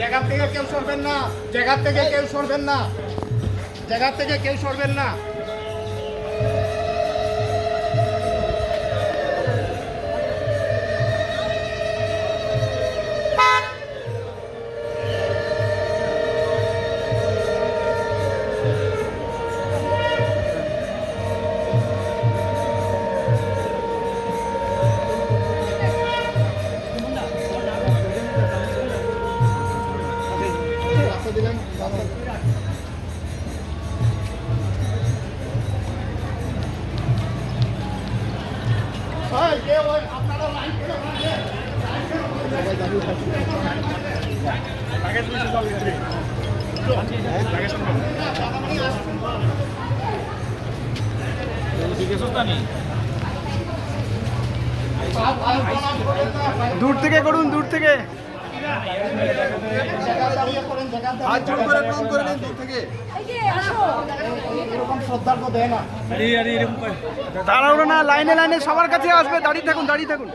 থেকে কেউ সরবেন না জায়গার থেকে কেউ সরবেন না জায়গার থেকে কেউ সরবেন না। থাকুন। দূর থেকে করুন দূর থেকে না, লাইনে লাইনে, সবার কাছে আসবে, দাঁড়িয়ে থাকুন দাঁড়িয়ে থাকুন।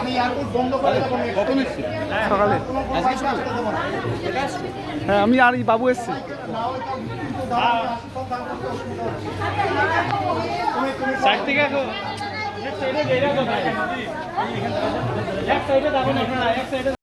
আমি হ্যাঁ আমি আর বাবু এসছি। থেকে এক সাইডে যাবেন আপনারা এক সাইডে